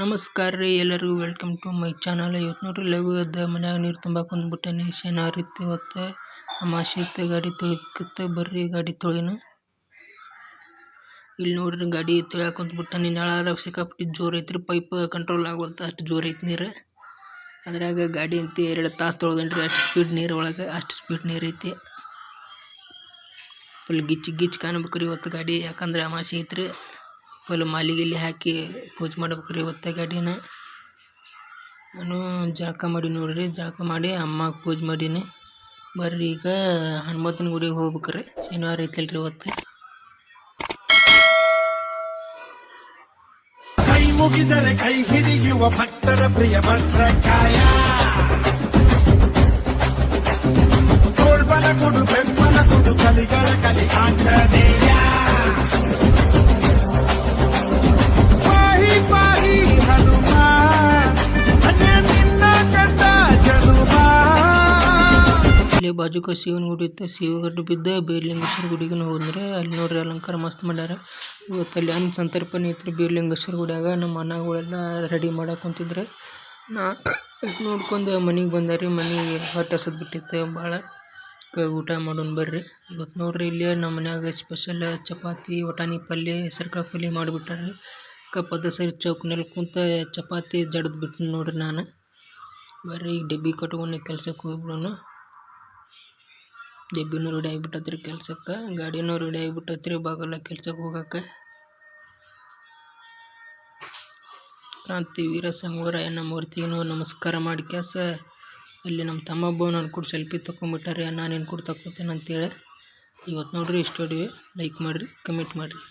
ನಮಸ್ಕಾರ ರೀ ಎಲ್ಲರಿಗೂ. ವೆಲ್ಕಮ್ ಟು ಮೈ ಚಾನಲ್ ಇವತ್ತು ನೋಡ್ರಿ, ಲಘು ಎದ್ದ ಮನ್ಯಾಗ ನೀರು ತುಂಬಾಕ್ ಬಂದ್ಬಿಟ್ಟೇನಿ. ರೀತಿ ಇವತ್ತು. ನಮ್ಮ ಇತ್ತು ಗಾಡಿ ತೊಳಿಕತ್ತೆ ಬರ್ರಿ ಗಾಡಿ ತೊಳಿನ. ಇಲ್ಲಿ ನೋಡ್ರಿ ಗಾಡಿ ತೊಳ್ಯಾಕ ಕುಂತ್ಬಿಟ್ಟಾನಿ ನಳ ಸಿಕ್ಕಾಪಟ್ಟಿ ಜೋರು ಐತ್ರಿ. ಪೈಪ್ ಕಂಟ್ರೋಲ್ ಆಗುವಂಥ ಅಷ್ಟು ಜೋರು ಐತಿ ನೀರು. ಅದ್ರಾಗ ಗಾಡಿ ಅಂತ ಎರಡು ತಾಸು ತೊಳ್ದೇನ್ರಿ. ಅಷ್ಟು ಸ್ಪೀಡ್ ನೀರು ಒಳಗೆ, ಅಷ್ಟು ಸ್ಪೀಡ್ ನೀರು ಐತಿ. ಫುಲ್ ಗಿಚ್ಚಿ ಗಿಚ್ಚಿ ಕಾಣ್ಬೇಕು ರೀ ಇವತ್ತು ಗಾಡಿ. ಯಾಕಂದ್ರೆ ಅಮಾಸೆ ಐತ್ರಿ. ಫುಲ್ ಮಾಲಿಗೆಲ್ಲಿ ಹಾಕಿ ಪೂಜೆ ಮಾಡ್ಬೇಕ್ರಿ ಒತ್ತ ಗಾಡಿನ. ನಾನು ಜಳಕ ಮಾಡಿ ನೋಡ್ರಿ, ಜಳಕ ಮಾಡಿ ಅಮ್ಮಗೆ ಪೂಜೆ ಮಾಡೀನಿ. ಬರ್ರಿ ಈಗ ಹನುಮಂತನ ಗುಡಿಗೆ ಹೋಗ್ಬೇಕ್ರಿ. ಶನಿವಾರ ಐತಲ್ರಿ ಇವತ್ತು. ಮುಗಿದರೆ ಕೈ ಹಿಡಿಯುವ ಭಕ್ತರ ಪ್ರಿಯ ಭದ್ರಕಾಯ ಕೊಡು ಬೆಂಬಲ ಕೊಡು ಕಲಿಗಳ ಕಲಿ ಇಲ್ಲಿ ಬಾಜುಕ ಶಿವನ ಗುಡಿ ಇತ್ತು ಶಿವಗಡ್ಡು ಬಿದ್ದ ಬೀರ್ಲಿಂಗೇಶ್ವರ ಗುಡಿಗೂ ಹೋದ್ರೆ ಅಲ್ಲಿ ನೋಡ್ರಿ ಅಲಂಕಾರ ಮಸ್ತ್ ಮಾಡ್ಯಾರ. ಇವತ್ತು ಅಲ್ಲಿ ಅನ್ನ ಸಂತರ್ಪಣೆ ಐತ್ರಿ ಬೀರ್ಲಿಂಗೇಶ್ವರ ಗುಡಿಯಾಗ ನಮ್ಮ ಮನೆಗಳೆಲ್ಲ ರೆಡಿ ಮಾಡಕ್ಕೆ ಕುಂತಿದ್ರೆ. ನಾ ನೋಡ್ಕೊಂಡು ಮನೆಗೆ ಬಂದಾರಿ, ಮನೆಗೆ ಹೊಟ್ಟೆ ಹಸದ್ ಬಿಟ್ಟಿತ್ತು, ಭಾಳ ಕ ಊಟ ಮಾಡೋಣ ಬರ್ರಿ. ಇವತ್ತು ನೋಡ್ರಿ ಇಲ್ಲಿ ನಮ್ಮ ಮನ್ಯಾಗ ಸ್ಪೆಷಲ್ ಚಪಾತಿ, ವಟಾಣಿ ಪಲ್ಯ, ಹೆಸರುಕಾಳು ಪಲ್ಯ ಮಾಡಿಬಿಟ್ಟಾರೆ. ಕಪ್ಪದ ಸರಿ ಚೌಕ್ನಲ್ಲಿ ಕುಂತ ಚಪಾತಿ ಜಡ್ದು ಬಿಟ್ಟು ನೋಡ್ರಿ ನಾನು. ಬರ್ರಿ, ಈಗ ಡಬ್ಬಿ ಕಟ್ಕೊಂಡು ಕೆಲಸಕ್ಕೆ ಹೋಗ್ಬಿಡೋಣ. ಡಬ್ಬಿನೂ ರೆಡಿ ಆಗಿಬಿಟ್ಟತ್ರಿ ಕೆಲ್ಸಕ್ಕೆ. ಗಾಡಿನೂ ರೆಡಿ ಆಗಿಬಿಟ್ಟತ್ರಿ, ಬಾಗಲ ಕೆಲ್ಸಕ್ಕೆ ಹೋಗಕ್ಕೆ ಕ್ರಾಂತಿ ವೀರ ಸಂಗೊರಾಯನ ಮೂರ್ತಿಗೂ ನಮಸ್ಕಾರ ಮಾಡಿ ಕ್ಯಾಸ. ಅಲ್ಲಿ ನಮ್ಮ ತಮ್ಮಬ್ಬ ನಾನು ಕೂಡ ಸೆಲ್ಫಿ ತೊಗೊಂಬಿಟ್ಟಾರೆ ನಾನು ಏನು ಕೂಡ ಅಂತೇಳಿ ಇವತ್ತು ನೋಡ್ರಿ ಇಷ್ಟು ಲೈಕ್ ಮಾಡಿರಿ, ಕಮೆಂಟ್ ಮಾಡಿರಿ.